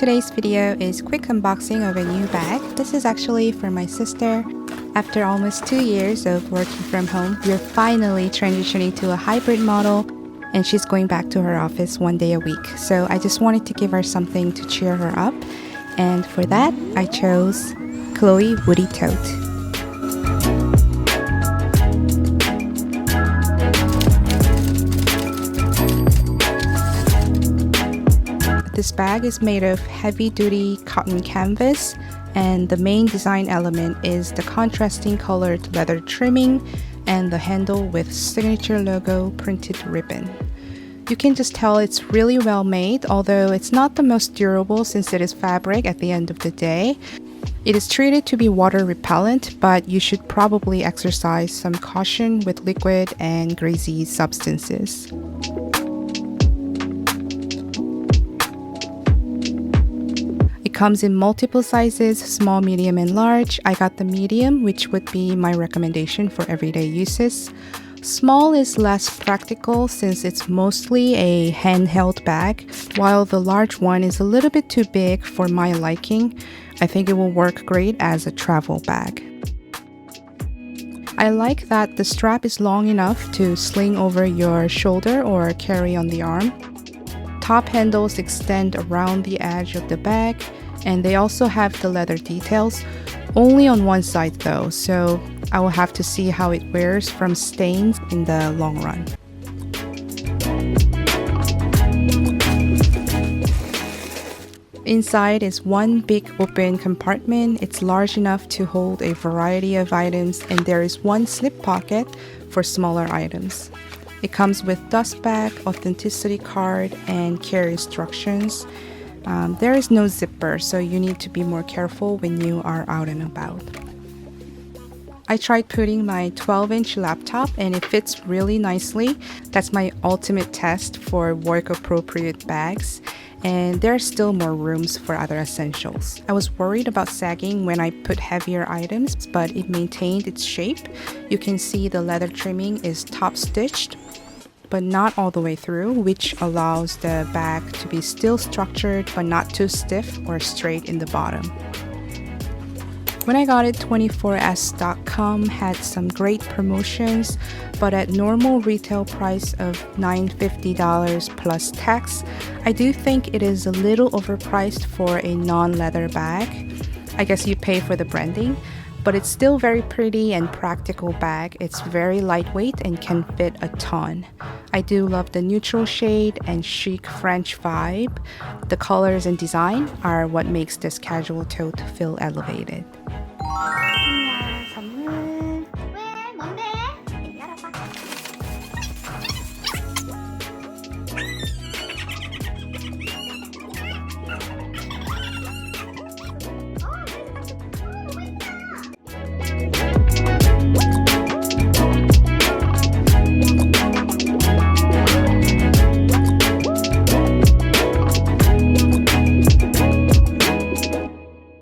Today's video is quick unboxing of a new bag. This is actually for my sister. After almost two years of working from home, we're finally transitioning to a hybrid model and she's going back to her office one day a week. So I just wanted to give her something to cheer her up. And for that, I chose Chloe Woody Tote. This bag is made of heavy duty cotton canvas, and the main design element is the contrasting colored leather trimming and the handle with signature logo printed ribbon. You can just tell it's really well made, although it's not the most durable since it is fabric at the end of the day. It is treated to be water repellent, but you should probably exercise some caution with liquid and greasy substances. Comes in multiple sizes small, medium, and large. I got the medium, which would be my recommendation for everyday uses. Small is less practical since it's mostly a handheld bag, while the large one is a little bit too big for my liking. I think it will work great as a travel bag. I like that the strap is long enough to sling over your shoulder or carry on the arm. Top handles extend around the edge of the bag, and they also have the leather details, only on one side though, so I will have to see how it wears from stains in the long run. Inside is one big open compartment. It's large enough to hold a variety of items, and there is one slip pocket for smaller items. It comes with dust bag, authenticity card, and care instructions. Um, there is no zipper, so you need to be more careful when you are out and about. I tried putting my 12 inch laptop and it fits really nicely. That's my ultimate test for work appropriate bags. And there are still more rooms for other essentials. I was worried about sagging when I put heavier items, but it maintained its shape. You can see the leather trimming is top stitched, but not all the way through, which allows the bag to be still structured but not too stiff or straight in the bottom. When I got it, 24s.com had some great promotions, but at normal retail price of $950 plus tax, I do think it is a little overpriced for a non-leather bag. I guess you pay for the branding, but it's still very pretty and practical bag. It's very lightweight and can fit a ton. I do love the neutral shade and chic French vibe. The colors and design are what makes this casual tote feel elevated.